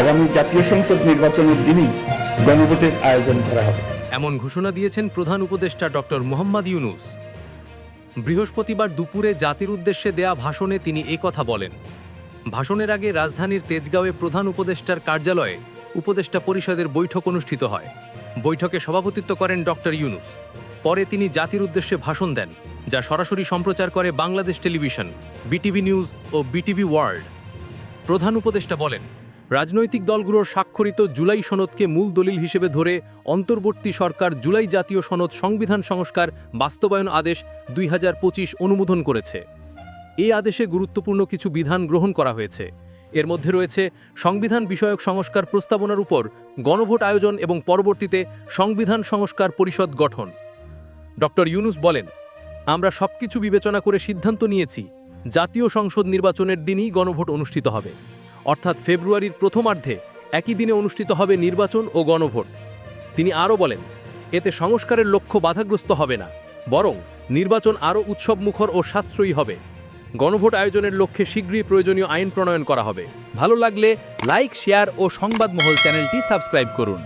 আগামী জাতীয় সংসদ নির্বাচনের দিনই গণভোটের আয়োজন করা হবে। এমন ঘোষণা দিয়েছেন প্রধান উপদেষ্টা ডক্টর মোহাম্মদ ইউনুস। বৃহস্পতিবার দুপুরে জাতির উদ্দেশ্যে দেয়া ভাষণে তিনি কথা বলেন। ভাষণের আগে রাজধানীর তেজগাঁওয়ে প্রধান উপদেষ্টার কার্যালয়ে উপদেষ্টা পরিষদের বৈঠক অনুষ্ঠিত হয়। বৈঠকে সভাপতিত্ব করেন ডক্টর ইউনুস। পরে তিনি জাতির উদ্দেশ্যে ভাষণ দেন, যা সরাসরি সম্প্রচার করে বাংলাদেশ টেলিভিশন, বিটিভি নিউজ ও বিটিভি ওয়ার্ল্ড। প্রধান উপদেষ্টা বলেন রাজনৈতিক দলগুলোর স্বাক্ষরিত জুলাই সনদকে মূল দলিল হিসেবে ধরে অন্তর্বর্তী সরকার জুলাই জাতীয় সনদ সংবিধান সংস্কার বাস্তবায়ন আদেশ দুই হাজার পঁচিশ অনুমোদন করেছে। এই আদেশে গুরুত্বপূর্ণ কিছু বিধান গ্রহণ করা হয়েছে। এর মধ্যে রয়েছে সংবিধান বিষয়ক সংস্কার প্রস্তাবনার উপর গণভোট আয়োজন এবং পরবর্তীতে সংবিধান সংস্কার পরিষদ গঠন। ডক্টর ইউনুস বলেন, আমরা সবকিছু বিবেচনা করে সিদ্ধান্ত নিয়েছি, জাতীয় সংসদ নির্বাচনের দিনই গণভোট অনুষ্ঠিত হবে। অর্থাৎ ফেব্রুয়ারির প্রথমার্ধে একই দিনে অনুষ্ঠিত হবে নির্বাচন ও গণভোট। তিনি আরও বলেন, এতে সংস্কারের লক্ষ্য বাধাগ্রস্ত হবে না, বরং নির্বাচন আরও উৎসবমুখর ও সাশ্রয়ী হবে। গণভোট আয়োজনের লক্ষ্যে শীঘ্রই প্রয়োজনীয় আইন প্রণয়ন করা হবে। ভালো লাগলে লাইক, শেয়ার ও সংবাদমহল চ্যানেলটি সাবস্ক্রাইব করুন।